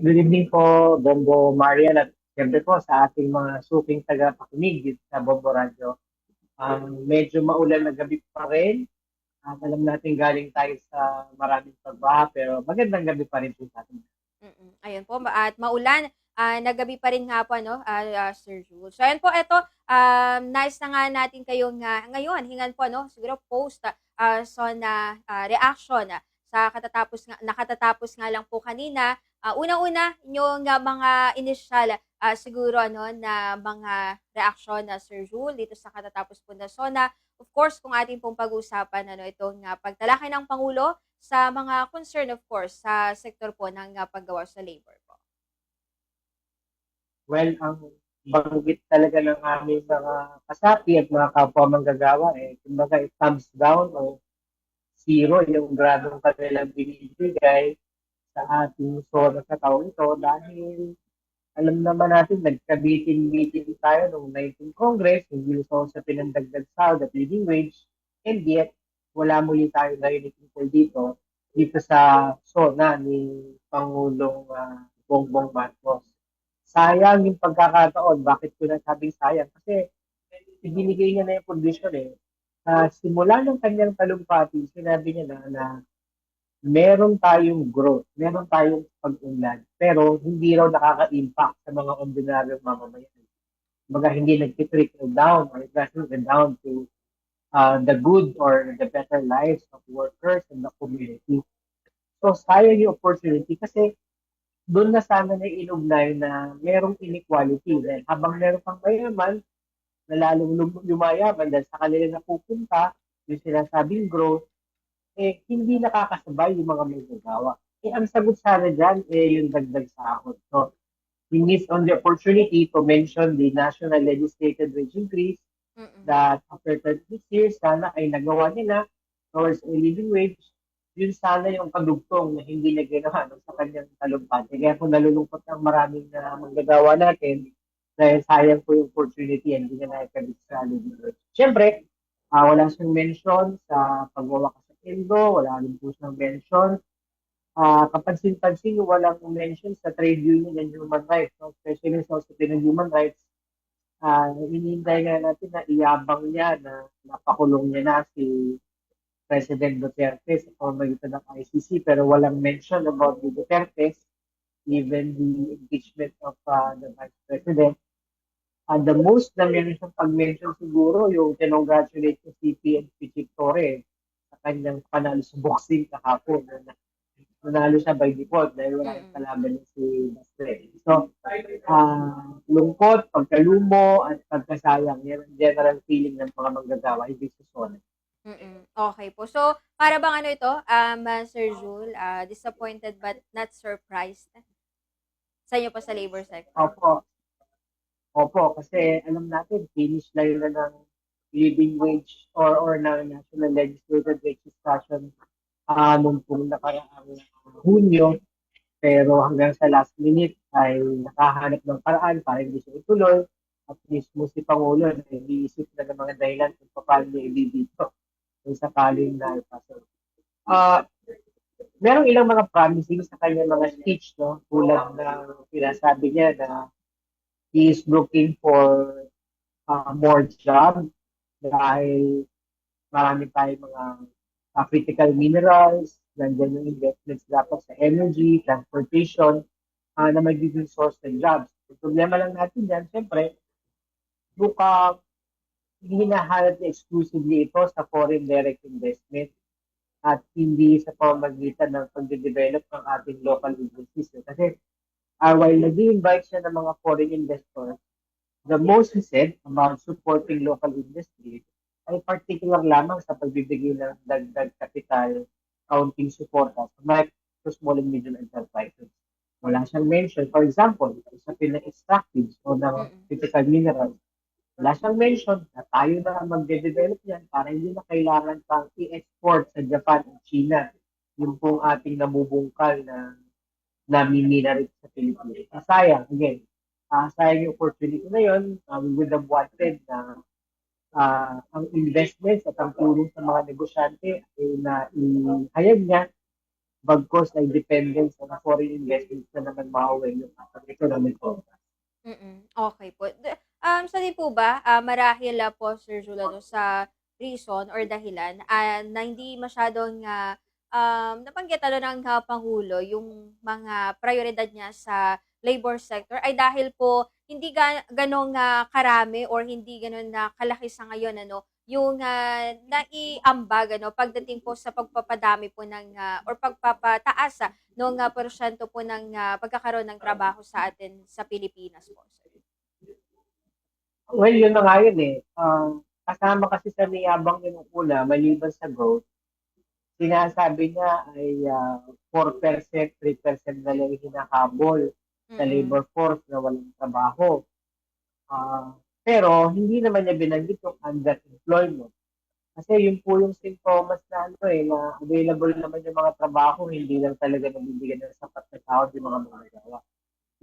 Good evening po, Bombo Marian at siyempre po sa ating mga suking taga-pakinig sa Bombo Radio. Um, medyo maulan na gabi pa rin. At alam natin galing tayo sa maraming pagbaha pero magandang gabi pa rin po sa atin. Mm, ayun po at maulan, ah, nagabi pa rin nga po ano, ah, ah, Sir Jules. So ayun po ito, um, nice na nga natin kayong nga ngayon hingan po no, siguro post ah, so na ah, reaction ah, sa katatapos nga nakatatapos nga lang po kanina. Ah, unang-una yung nga mga initial ah, siguro ano na mga reaction na Sir Jules dito sa katatapos po na SONA. Of course, kung ating pong pag-uusapan ano itong nga pagtalakay ng pangulo sa mga concern of course sa sektor po ng uh, paggawa sa labor po. Well, ang banggit talaga ng aming mga kasapi at mga kapwa manggagawa eh, kumbaga it thumbs down o zero yung gradong kanilang binibigay sa ating solar sa taong ito dahil alam naman natin, nagka-meeting-meeting tayo noong 19 Congress, hindi so sa pinandagdag sahod at living wage, and yet, wala muli tayo narinig tungkol dito, dito sa SONA ni Pangulong uh, Bongbong Marcos. Sayang yung pagkakataon. Bakit ko nasabing sayang? Kasi ibinigay niya na yung condition eh. Uh, simula ng kanyang talumpati, sinabi niya na, na meron tayong growth, meron tayong pag-unlad, pero hindi raw nakaka-impact sa mga ordinaryong mamamayan. Mga hindi nag-trickle down or go down to uh, the good or the better lives of workers and the community. So, sayang yung opportunity kasi doon na sana na inugnay na merong inequality. Dahil habang meron pang mayaman, na lalong lumayaman dahil sa kanila napupunta, yung sinasabing growth, eh, hindi nakakasabay yung mga may. Eh, ang sagot sana dyan, eh, yung dagdag sahod. So, we miss on the opportunity to mention the national legislated wage increase Mm-mm. that after 36 years, sana ay nagawa nila towards a living wage, yun sana yung kadugtong na hindi na ginawa no, sa kanyang talumpati. Kaya kung nalulungkot ang maraming na manggagawa natin, dahil sayang po yung opportunity and hindi na nakikabit sa living wage. Siyempre, uh, wala siyang mention sa pagwawakas Indo, wala rin po siyang mention. Uh, kapansin-pansin, walang mention sa trade union and human rights, no? especially sa Hospital ng Human Rights. Uh, hinihintay nga natin na iyabang niya na napakulong niya na si President Duterte sa pamamagitan ng ICC pero walang mention about the Duterte, even the impeachment of uh, the Vice President. And the most na meron siyang pag-mention siguro yung kinongratulate si CP and Pichik Torre kanyang panalo sa boxing kahapon. Na, nanalo siya by default dahil wala yung kalaban niya si Bastre. So, uh, lungkot, pagkalumo, at pagkasayang, yan ang general feeling ng mga manggagawa, hindi zona. Mm-mm. Okay po. So, para bang ano ito, um, uh, Sir Jules, uh, disappointed but not surprised sa inyo po sa labor sector? Opo. Opo, kasi alam natin, finish yun na ng living wage or or na national legislative wage discussion uh, nung pong nakaraang Hunyo. Pero hanggang sa last minute ay nakahanap ng paraan para hindi siya ituloy. At mismo si Pangulo na iniisip na ng mga dahilan kung paano niya ibibito kung sakaling na ipasok. Uh, merong ilang mga promising sa kanya mga speech, no? Tulad ng sinasabi niya na he is looking for uh, more jobs dahil marami tayong mga uh, critical minerals, nandiyan yung investments dapat sa energy, transportation, uh, na magiging source ng jobs. Yung problema lang natin dyan, siyempre, buka hinahanap niya exclusively ito sa foreign direct investment at hindi sa pamamagitan ng pagde-develop ng ating local industries. Kasi uh, while nag-invite siya ng mga foreign investors, The most he said about supporting local industry ay particular lamang sa pagbibigay ng dagdag capital counting support sa micro, small and medium enterprises. Wala siyang mention. For example, sa pinag-extractives o ng critical minerals, wala siyang mention na tayo na magde-develop yan para hindi na kailangan pang i-export sa Japan at China yung pong ating namubungkal na namimina rin sa Pilipinas. Sayang, again, uh, sayang yung opportunity na yun. Uh, we would have wanted na uh, ang investments at ang tulong sa mga negosyante ay na ihayag niya bagkos ay dependence on foreign investments na naman mauwi yung economic growth. Mm. Okay po. Um, sa din po ba, ah, marahil ah, po, Sir Jules, ano, sa reason or dahilan ah, na hindi masyadong ah, um, nabanggit ano ng ah, Pangulo yung mga prioridad niya sa labor sector ay dahil po hindi ga, ganong ah, karami or hindi ganon na kalaki sa ngayon ano yung ah, naiambag ano pagdating po sa pagpapadami po ng ah, or pagpapataas ah, ng ah, porsyento po ng ah, pagkakaroon ng trabaho sa atin sa Pilipinas po. Well, yun na nga yun eh. Ah, kasama kasi sa niyabang una, maliban sa growth, sinasabi niya ay ah, 4%, 3% na lang hinahabol sa Mm-mm. labor force na walang trabaho. Ah, pero hindi naman niya binanggit yung underemployment. Kasi yun po yung sintomas na ano eh, na available naman yung mga trabaho, hindi lang talaga nabibigyan ng sapat na tao yung mga manggagawa.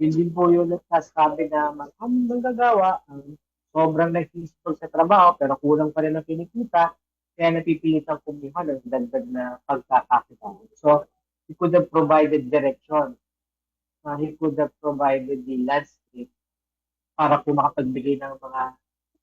Yun din po yung nagsasabi na maraming manggagawa ang sobrang nag-isipag sa trabaho pero kulang pa rin ang kinikita kaya napipilitan kumuha ng dagdag na pagkakakita. So, he could have provided direction. Uh, he could have provided the landscape para po makapagbigay ng mga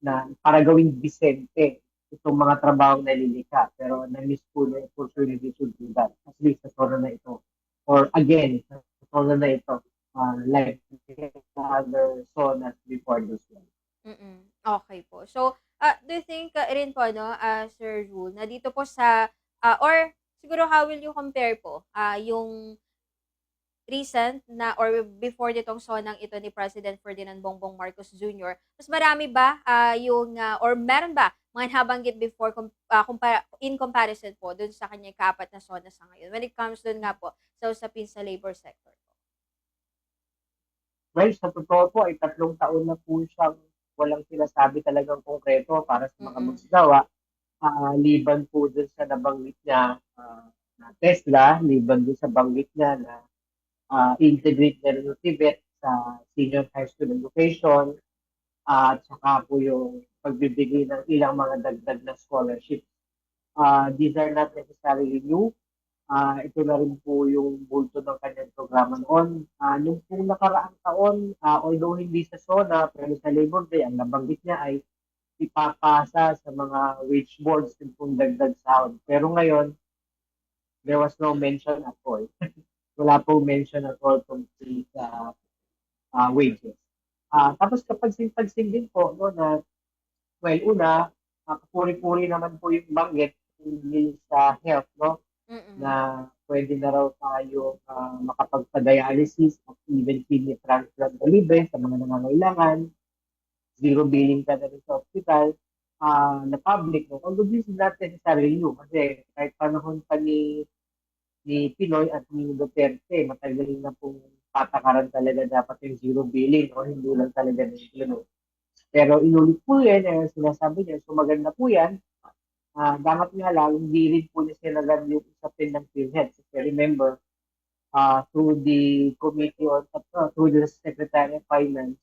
na para gawing disente itong mga trabaho na lilika. Pero na-miss po na opportunity to do that. At least sa zona na ito. Or again, sa zona na ito. Uh, like the other zonas before this one. Mm. Okay po. So, ah, do you think ah, rin po no, ah, Sir Jul, na dito po sa ah, or siguro how will you compare po ah, yung recent na or before ditong sonang ito ni President Ferdinand Bongbong Marcos Jr. Mas marami ba ah, yung ah, or meron ba mga nabanggit before com- ah, compara- in comparison po dun sa kanyang kaapat na sona sa ngayon when it comes dun nga po sa usapin sa labor sector po. Well, sa totoo po, ay tatlong taon na po siyang walang sinasabi talagang konkreto para sa mga Mm-mm. magsagawa. Ah, liban po dun sa nabanggit niya ah, na Tesla, liban dun sa banggit niya na ah, integrate na rin yung Tibet sa senior high school education ah, at saka po yung pagbibigay ng ilang mga dagdag na scholarship. Ah, these are not necessarily new. Ah, ito na rin po yung bulto ng kanyang programa noon. Ah, nung pong nakaraang taon, ah, although hindi sa SONA, pero sa Labor Day, ang nabanggit niya ay ipapasa sa mga wage boards yung dagdag sahod. Pero ngayon, there was no mention at all. Wala po mention at all tungkol sa ah, wages. Ah, tapos kapag pagsin din po no, na, well, una, uh, puri-puri naman po yung banggit hindi sa health, no? Mm-mm. na pwede na raw tayo uh, makapagpa-dialysis at even kidney transplant na libre sa mga nangangailangan. Zero billing ka na rin sa hospital uh, na public. No? Although this is not necessarily new kasi kahit panahon pa ni ni Pinoy at ni Duterte, matagal na pong patakaran talaga dapat yung zero billing o hindi lang talaga ng no? Pero inulit po yan, eh, sinasabi niya, so maganda po yan, Ah, dapat nga lang, hindi po niya sinagan yung usapin ng PhilHealth. Kasi remember, uh, through the Committee on, uh, through the Secretary of Finance,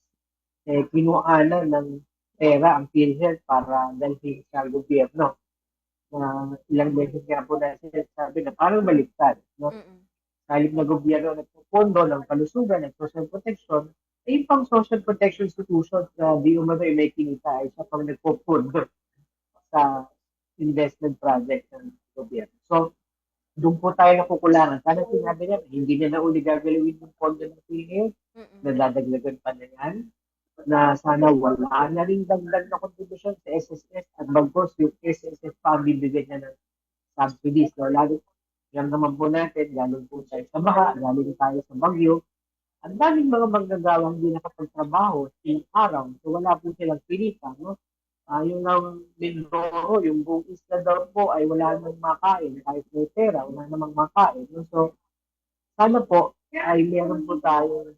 eh, kinuana ng pera ang PhilHealth para dalhin sa gobyerno. Na ilang beses nga po na sinasabi na parang baliktad. No? Kahit na gobyerno nagpupondo ng kalusugan at social protection, eh, yung pang social protection institutions na di umano ay may kinita ay siya pang nagpupondo sa investment project ng gobyerno. So, doon po tayo nakukulangan. Sana sinabi niya, hindi niya na uli gagalawin yung pondo ng PhilHealth, Mm-mm. na dadaglagan pa na yan, na sana wala na rin dagdag na contribution sa SSS at bagkos yung SSS pa ang bibigyan niya ng subsidies. So, lalo, yan naman po natin, galing po tayo sa baha, galing tayo sa bagyo. Ang daming mga manggagawang hindi nakapagtrabaho sa araw, so wala po silang pinita, no? Ah, yung ng Mindoro, yung buong isla daw po ay wala namang makain. Kahit may pera, wala namang makain. No? So, sana po ay meron po tayo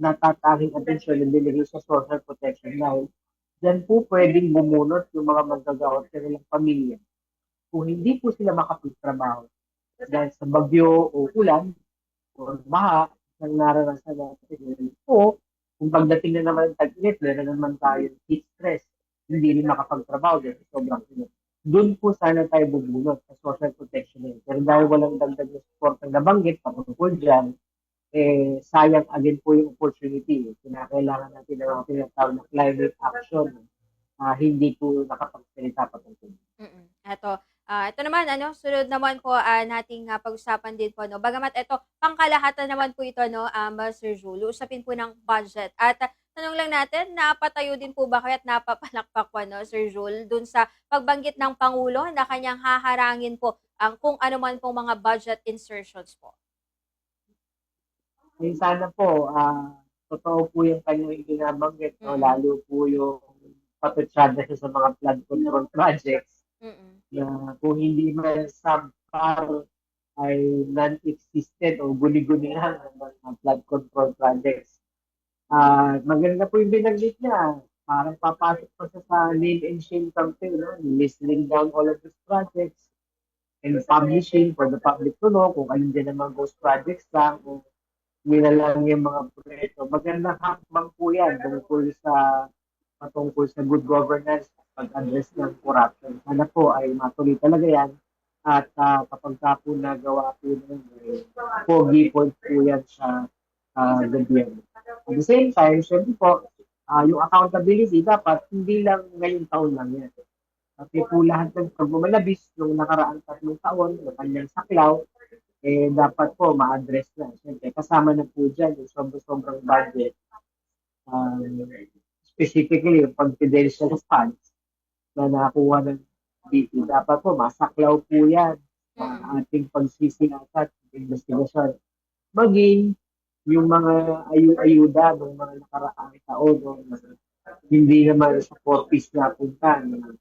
natatanging atensyon na binigay sa social protection dahil dyan po pwedeng bumunot yung mga manggagawa sa kanilang pamilya. Kung hindi po sila makapagtrabaho dahil sa bagyo o ulan o baha ng naranasan natin o kung pagdating na naman ng tag-init, meron naman tayo heat stress hindi rin makapagtrabaho dahil sobrang init. doon po sana tayo bubunot sa social protection. Pero dahil walang dagdag na support ang nabanggit patungkol dyan, eh, sayang agad po yung opportunity. Kinakailangan natin ng mga tinatawag na climate action. Ah, hindi po nakapagsalita patungkol. Mm. Eto, ah ito naman ano, sunod naman po ah, nating ah, pag-usapan din po no. Bagamat ito pangkalahatan naman po ito no, um, Sir Julu, usapin po ng budget. At ah, tanong lang natin, napatayo din po ba kayo at napapalakpak po no, Sir Jul, dun sa pagbanggit ng Pangulo na kanyang haharangin po ang kung ano man pong mga budget insertions po. Eh, sana po, ah, totoo po yung kanyang ibinabanggit, no? Mm. lalo po yung patutsada siya sa mga flood control projects Mm. na kung hindi man subpar ay non-existent o guni-guni lang ang mga flood control projects. Ah, maganda po yung binanggit niya. Parang papasok pa siya sa name and shame campaign, no? listing down all of these projects and publishing for the public to know kung alin din ang mga ghost projects lang o yun na lang yung mga proyekto. Magandang hakbang po yan tungkol sa patungkol sa good governance at pag-address ng corruption. Sana po ay matuloy talaga yan at ah, kapag ka po nagawa po yun, eh, pogi point po yan sa uh, gobyerno. At the same time, syempre po, ah, yung accountability dapat hindi lang ngayong taon lang yan. Kasi po lahat ng pagbumalabis nung nakaraang tatlong taon ng kanyang saklaw, eh dapat po ma-address na. Siyempre, kasama na po dyan yung sobrang-sobrang budget. Um, specifically, yung confidential funds na nakuha ng BP. Dapat po, masaklaw po yan ang ating pagsisiasat, investigasyon. Maging yung mga ayu-ayuda ng mga nakaraang taon na hindi naman sa corpus napunta na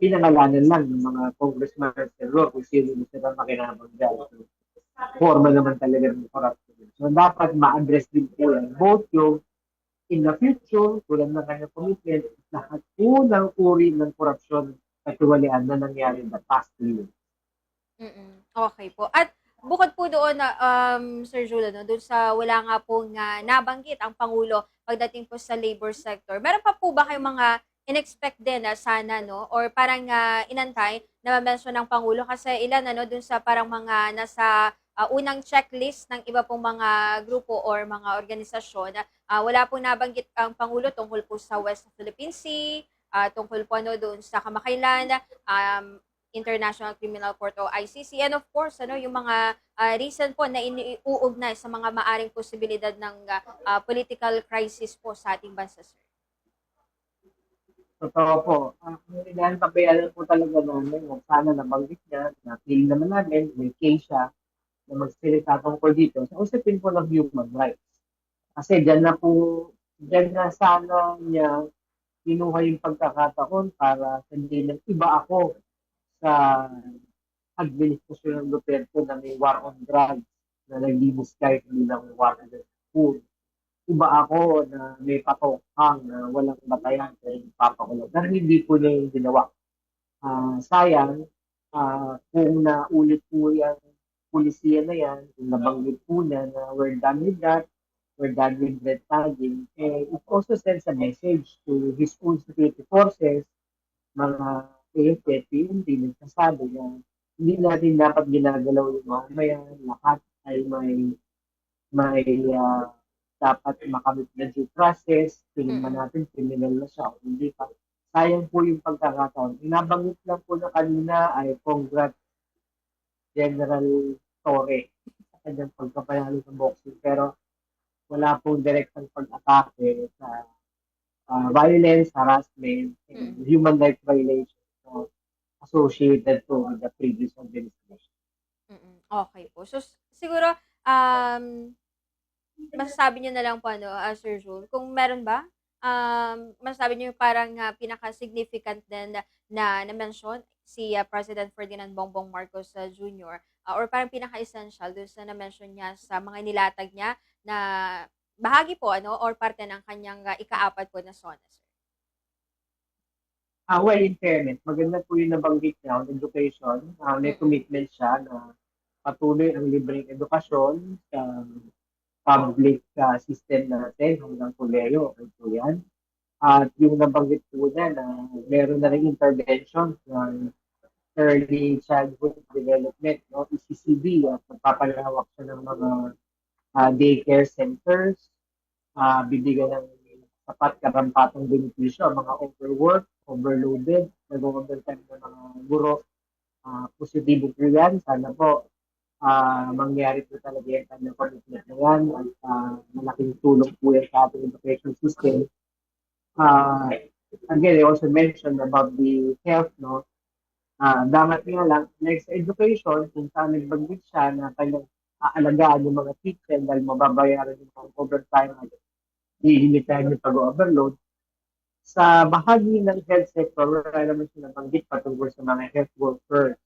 pinangalanan lang ng mga congressman at senador kung sino yung sila makinabang dyan. So, forma naman talaga ng corruption. So, dapat ma-address din po yan. Both yung in the future, tulad ng kanyang commitment, lahat po ng uri ng korupsyon at kawalian na nangyari in the past two years. Mm. Okay po. At bukod po doon na um Sir Julo no, doon sa wala nga po nga nabanggit ang pangulo pagdating po sa labor sector. Meron pa po ba kayong mga inexpect din na sana no or parang ah, inantay na ma-mention ng pangulo kasi ilan ano doon sa parang mga nasa ah, unang checklist ng iba pong mga grupo or mga organisasyon ah, wala pong nabanggit ang pangulo tungkol po sa West Philippine Sea, ah, tungkol po ano doon sa kamakailan, um, International Criminal Court o ICC and of course ano yung mga ah, reason po na iniuugnay sa mga maaring posibilidad ng ah, political crisis po sa ating bansa sir. Totoo po. Ang uh, inahan pabayaran po talaga namin na sana nabanggit niya, na feel naman namin, may case siya na magsalita tungkol dito sa usapin po ng human rights. Kasi dyan na po, dyan na sana niya kinuha yung pagkakataon para sabihin ng iba ako sa administrasyon ng Duterte na may war on drugs na kahit bilang war on food iba ako na may patokhang na walang batayan pero papakulong. Pero hindi po niya yung ginawa. Ah, sayang, ah, kung naulit po yung pulisiya na yan, kung nabanggit po na na we're done with that, we're done with red tagging, eh, it also sends a message to his own security forces, mga AFP, hindi nagsasabi na hindi natin dapat ginagalaw yung mga mayan, lahat ay may may ah, dapat makamit na due process, tingin man natin criminal na siya o hindi pa. Sayang po yung pagkakataon. Inabanggit lang po na kanina ay congrats General Torre sa kanyang pagkapanalo sa boxing. Pero wala pong direktang pag-atake sa ah, violence, harassment, and human rights violations so, associated to with the previous administration. Mm. Okay po. So siguro um masasabi niyo na lang po ano, ah, Sir Jul, kung meron ba um masasabi niyo yung parang ah, pinaka-significant din na na, na-mention si ah, President Ferdinand Bongbong Marcos ah, Jr. ah, or parang pinaka-essential dun sa na-mention niya sa mga nilatag niya na bahagi po ano or parte ng kanyang ah, ikaapat po na SONA, sir. Ah, well, in fairness, maganda po yung nabanggit niya on education. Ah, may Mm. commitment siya na patuloy ang libreng edukasyon sa public ah, system natin hanggang koleyo. Okay po yan. At yung nabanggit po na na meron na rin intervention ng early childhood development, no, ECCD, at magpapalawak siya ng mga ah, daycare centers, ah bibigyan ng sapat karampatang benepisyo mga overwork, overloaded, nag-overtime ng mga guro. Uh, positibo po yan. Sana po ah mangyari po talaga yan kanyang commitment na yan at ah, malaking tulong po yan sa ating education system. Uh, again, I also mentioned about the health, no? Ah, dapat nga lang, next education, kung saan nagbanggit siya na kanyang aalagaan yung mga teacher dahil mababayaran yung mga overtime at hihinitahan yung pag-overload. Sa bahagi ng health sector, wala naman siya nabanggit patungkol sa mga health workers.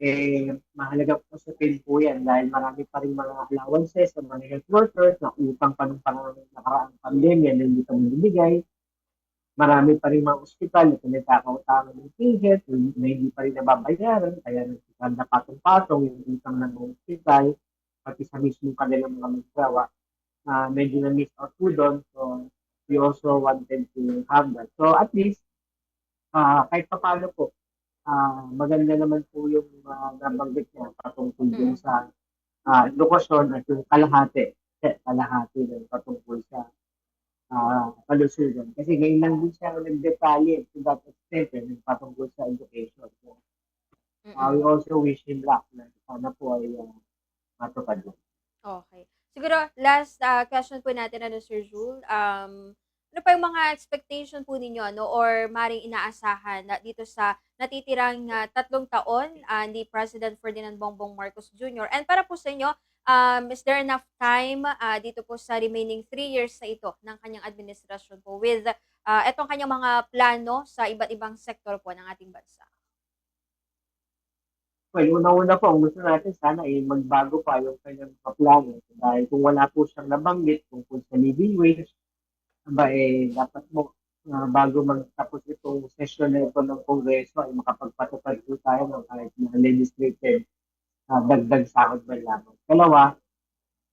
Eh, mahalaga po sa pin po yan dahil marami pa rin mga allowances sa mga health workers na utang pa ng panahon ng nakaraang pandemya na hindi kami binibigay. Marami pa rin mga ospital na pinagkakautangan ng PhilHealth na hindi pa rin nababayaran kaya nagkikanda patong-patong yung utang ng ospital pati sa mismo kanilang mga magsawa. Uh, medyo na-miss out po doon. So, we also wanted to have that. So, at least, uh, kahit pa paano po, uh, maganda naman po yung uh, nabanggit niya patungkol dun sa uh, edukasyon at yung kalahati, eh, kalahati din patungkol sa uh, kalusugan. Kasi ngayon lang din siya nagdetalye to that extent eh, yung patungkol sa education. So, uh, we also wish him luck na sana po ay uh, matupad yun. Okay. Siguro, last uh, question po natin, ano, Sir Jules, um, ano pa yung mga expectation po ninyo, ano, or maring inaasahan na dito sa natitirang uh, tatlong taon uh, ni President Ferdinand Bongbong Marcos Jr. And para po sa inyo, um, is there enough time uh, dito po sa remaining three years sa ito ng kanyang administrasyon po with uh, etong kanyang mga plano sa iba't ibang sektor po ng ating bansa? Well, una-una po, ang gusto natin sana ay magbago pa yung kanyang kaplano. Dahil kung wala po siyang nabanggit tungkol sa living wage, aba eh, dapat mo, uh, bago magtapos itong session na ito ng Kongreso, ay makapagpatupad po tayo ng kahit na legislative uh, dagdag sahod man lamang. Kalawa,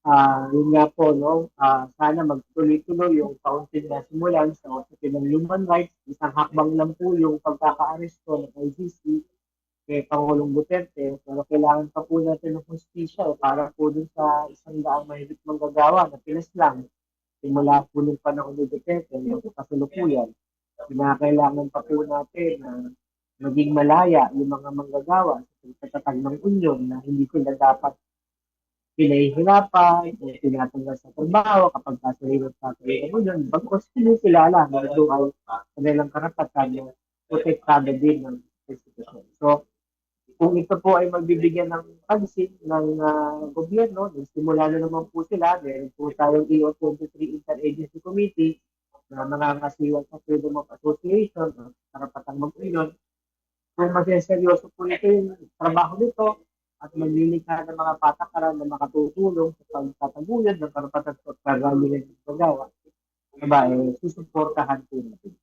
uh, yun nga po, no, uh, sana magtuloy-tuloy yung kaunting na simulan sa usapin ng human rights. Isang hakbang lang po yung pagkaka-aresto ng ICC kay Pangulong Duterte, pero kailangan pa po natin ng hustisya eh, para po dun sa isang daang mahigit manggagawa na pinas lang. Simula po nung panahon ni Duterte, yung kasalukuyan, kinakailangan pa po natin na maging malaya yung mga manggagawa sa pagtatag ng union na hindi sila dapat pinahihirapan, tinatanggal sa trabaho kapag kasalimat sa ng union. Bagkos kinikilala na ito ay kanilang karapatan na protektado din ng institusyon. So, kung ito po ay magbibigyan ng pansin ng uh, gobyerno, nagsimula na naman po sila, meron po tayong EO 23 Interagency Committee na nangangasiwa sa Freedom of Association, uh, karapatang mag-union. Kung maseseryoso po ito yung trabaho nito at maglilikha ng mga patakaran na makatutulong sa pagtataguyod ng karapatan sa pagkagawa ng paggawa, diba, eh, susuportahan po natin.